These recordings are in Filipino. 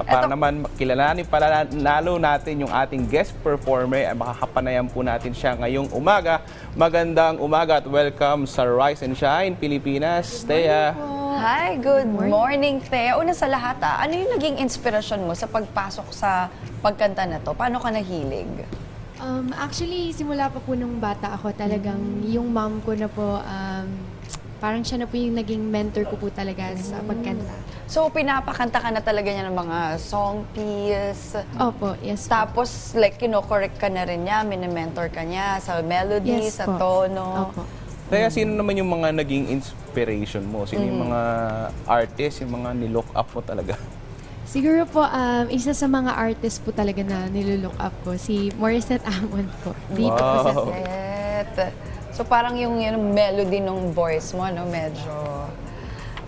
Para Eto- naman kilalanin pala lalo natin yung ating guest performer ay makakapanayan po natin siya ngayong umaga. Magandang umaga at welcome sa Rise and Shine Pilipinas. Thea. Hi, good morning, Thea. Una sa lahat, ah, ano yung naging inspirasyon mo sa pagpasok sa pagkanta na to? Paano ka nahilig? Um, actually, simula pa po nung bata ako, talagang yung mom ko na po, um, parang siya na po yung naging mentor ko po talaga sa pagkanta. So, pinapakanta ka na talaga niya ng mga song piece. Opo, yes po. Tapos, like, kino-correct ka na rin niya, minimentor ka niya sa melody, Yes sa po. tono. Opo. Thea, sino naman yung mga naging inspiration mo? Sino yung mga artist, yung mga nilook up mo talaga? Siguro po, um, isa sa mga artist po talaga na nilulook up ko, si Morissette Amon po. Dito po sa Wow. Set. So, parang yung, yung melody ng voice mo, no, medyo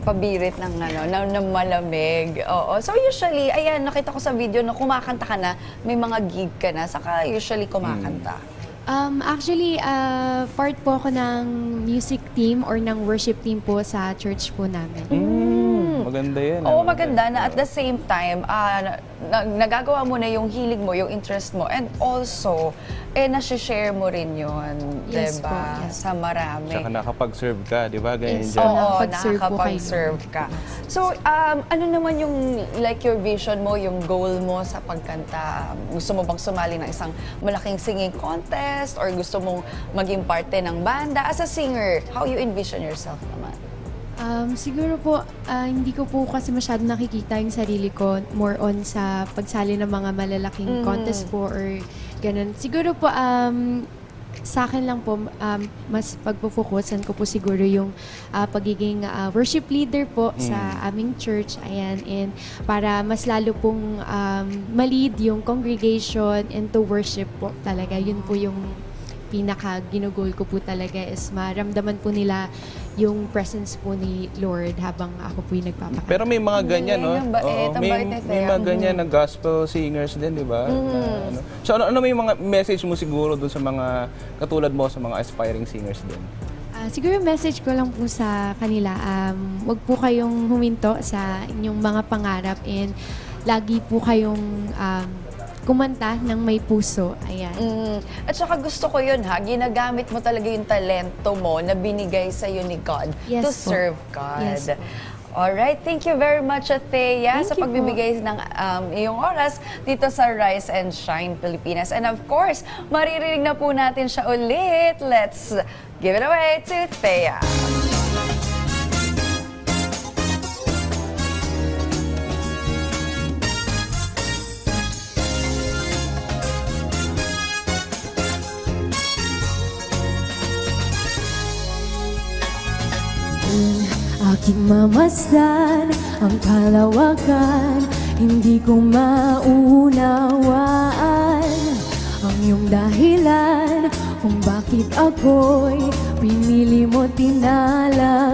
pabirit ng ano, na, na malamig. Oo. So usually, ayan, nakita ko sa video na kumakanta ka na, may mga gig ka na, saka usually kumakanta. Um, actually, uh, part po ako ng music team or ng worship team po sa church po namin. Maganda yan. Oo, ah, maganda na at the same time, ah, na, na- nagagawa mo na yung hilig mo, yung interest mo, and also, eh, nasi-share mo rin yun, Yes diba? po, yes. Sa marami. Tsaka nakapag-serve ka, di ba? Ganyan Yes. dyan. Oo, nakakapag-serve ka. So, um, ano naman yung, like, your vision mo, yung goal mo sa pagkanta? Gusto mo bang sumali ng isang malaking singing contest? Or gusto mong maging parte ng banda? As a singer, how you envision yourself naman? Um, siguro po, ah, hindi ko po kasi masyado nakikita yung sarili ko more on sa pagsali ng mga malalaking contest po or ganun. Siguro po, um, sa akin lang po, um, mas pagpufokusan ko po siguro yung ah, pagiging ah, worship leader po sa aming church. Ayan, and para mas lalo pong um, ma-lead yung congregation into worship po talaga. Yun po yung pinaka ginugol ko po talaga is maramdaman po nila yung presence po ni Lord habang ako po yung nagpapakanta. Pero may mga ganyan, no? Ang bait, ang may, bait ni may mga ganyan na gospel singers din, di ba? Na ano. So ano, ano may mga message mo siguro dun sa mga katulad mo sa mga aspiring singers din? Ah, siguro message ko lang po sa kanila, um, wag po kayong huminto sa inyong mga pangarap and lagi po kayong um, kumanta ng may puso. Ayan. Mm. At saka gusto ko yun ha, ginagamit mo talaga yung talento mo na binigay sa ni God Yes to po. serve God. Yes po. Alright, thank you very much, Athea, Thank sa you po. pagbibigay ng um, iyong oras dito sa Rise and Shine Pilipinas. And of course, maririnig na po natin siya ulit. Let's give it away to Thea. Aking mamasdan ang kalawakan Hindi ko maunawaan. Ang iyong dahilan Kung bakit ako'y Pinili mo tinalagaan.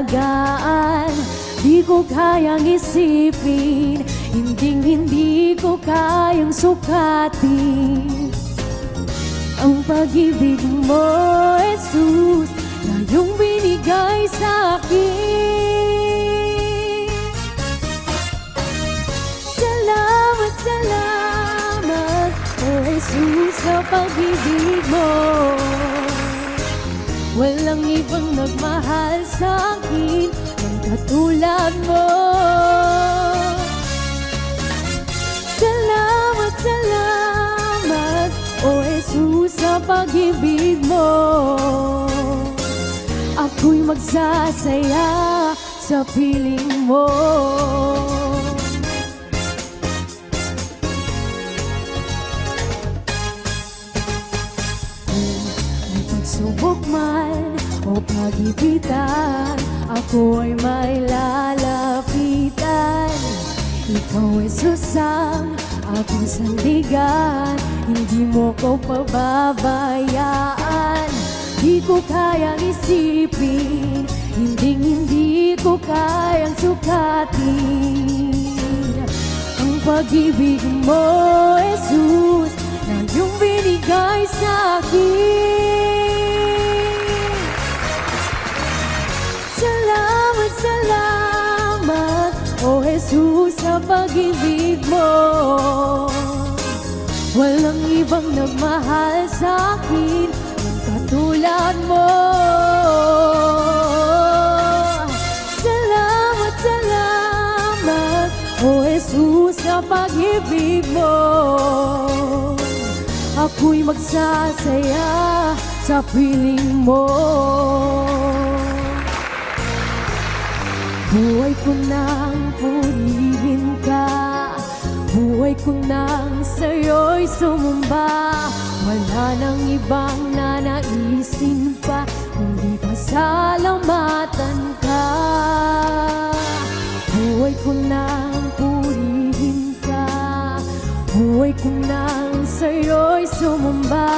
Di ko kayang isipin Hindi hindi ko kayang sukatin. Ang pag-ibig mo, Jesus, na iyong binigay sa akin. Sa pag-ibig mo. Walang ibang nagmahal sa akin ng katulad mo. Salamat, salamat, O Jesus, sa pag-ibig mo. Ako'y magsasaya sa piling mo. Pagipitan Ako ay may lalapitan. Ikaw ay susang aking sandigan. Hindi mo ko pababayaan. Di ko kayang isipin Hindi hindi ko kayang sukatin. Ang pag-ibig mo, Jesus Na iyong binigay sa akin Salamat, O Jesus, sa pag-ibig mo. ibang nagmahal sa akin ng katulad mo. Salamat, salamat O Jesus sa pag-ibig mo. Ako'y magsasaya sa piling mo Buhay ko nang purihin ka. Buhay ko nang sa'yo'y sumamba Wala nang ibang nanaisin pa Kundi pasalamatan ka. Buhay ko nang purihin ka. Buhay ko nang sa'yo'y sumamba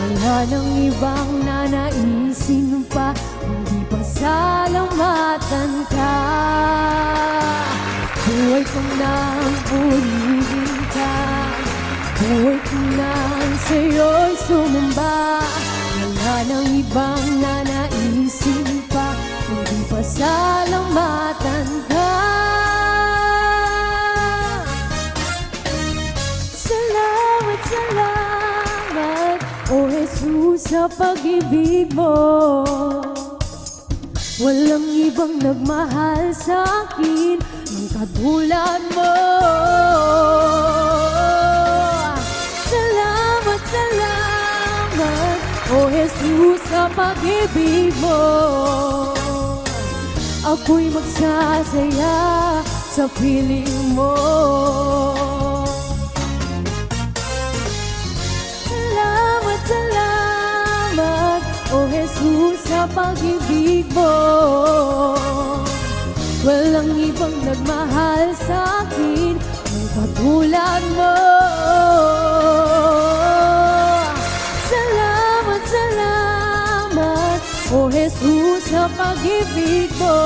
Wala nang ibang nanaisin pa pasalamatan ka. Buhay ko nang purihin ka. Buhay ko nang sa'yo'y sumamba. Wala nang ibang nanaisin pa. Kundi pasalamatan ka. Salamat, salamat O Jesus sa pag-ibig mo Walang ibang nagmahal sa akin. Ng katulad mo. Salamat, salamat. O Jesus sa pag-ibig mo. Ako'y magsasaya sa piling mo. Salamat, salamat. O Jesus sa pag-ibig mo katulad mo. Salamat, salamat O Jesus sa pag-ibig mo.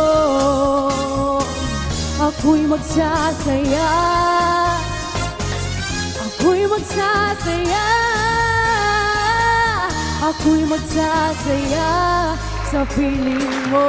Ako'y magsasaya. Ako'y magsasaya. Ako'y magsasaya sa piling mo